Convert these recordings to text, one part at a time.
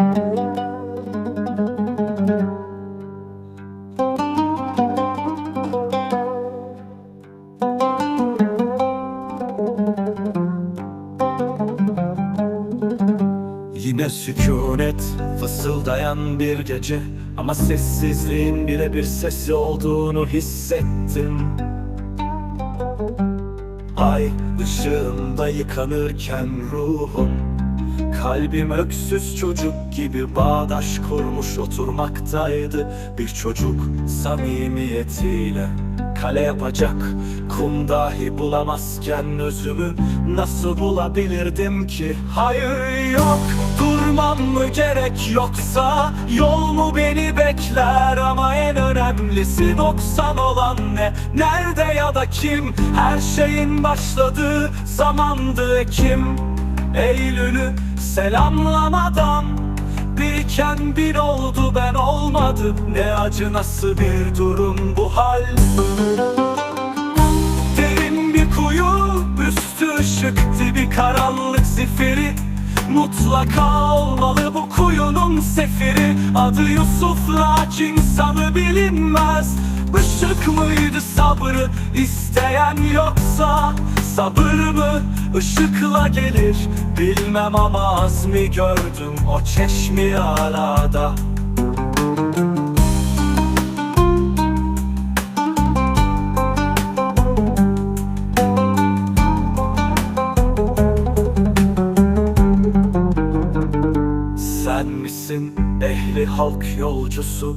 Yine sükunet fısıldayan bir gece. Ama sessizliğin birebir sesi olduğunu hissettim. Ay ışığında yıkanırken ruhum Kalbim öksüz çocuk gibi bağdaş kurmuş oturmaktaydı Bir çocuk samimiyetiyle Kale yapacak kum dahi bulamazken özümü Nasıl bulabilirdim ki? Hayır yok durmam mı gerek yoksa Yol mu beni bekler ama en önemlisi noksan olan ne? Nerede ya da kim? Her şeyin başladığı zamandı Ekim Eylül'ü selamlamadan Biriken bir oldu ben olmadım. Ne acı nasıl bir durum bu hal? Derin bir kuyu üstü ışık dibi karanlık zifiri. Mutlaka olmalı bu kuyunun sefiri. Adı Yusuf lakin sanı bilinmez. Işık mıydı sabrı isteyen yoksa Sabır mı ışıkla gelir? Bilmem ama azmi gördüm o çeşmi alada? Sen misin ehli halk yolcusu?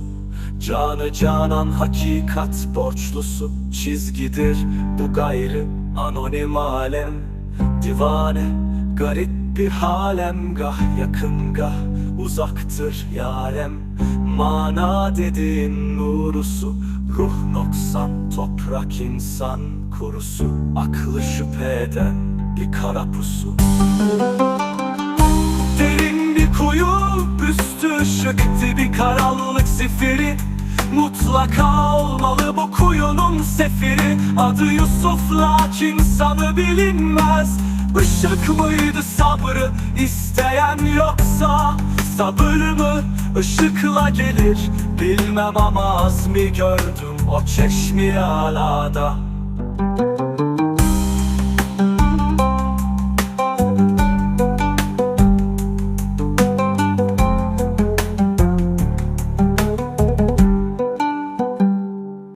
Canı canan hakikat borçlusu. Çizgidir bu gayrı anonim alem Divane garip bir halem. Gah yakın gah uzaktır yarem. Mana dediğin nurusu Ruh noksan toprak insan kurusu Aklı şüphe bir kara pusu Derin bir kuyu üstü ışık dibi karanlık zifiri Mutlaka olmalı bu kuyunun sefiri. Adı Yusuf lakin sanı bilinmez. Işık mıydı sabrı isteyen yoksa? Sabır mı ışıkla gelir? Bilmem ama azmi gördüm o çeşmi alada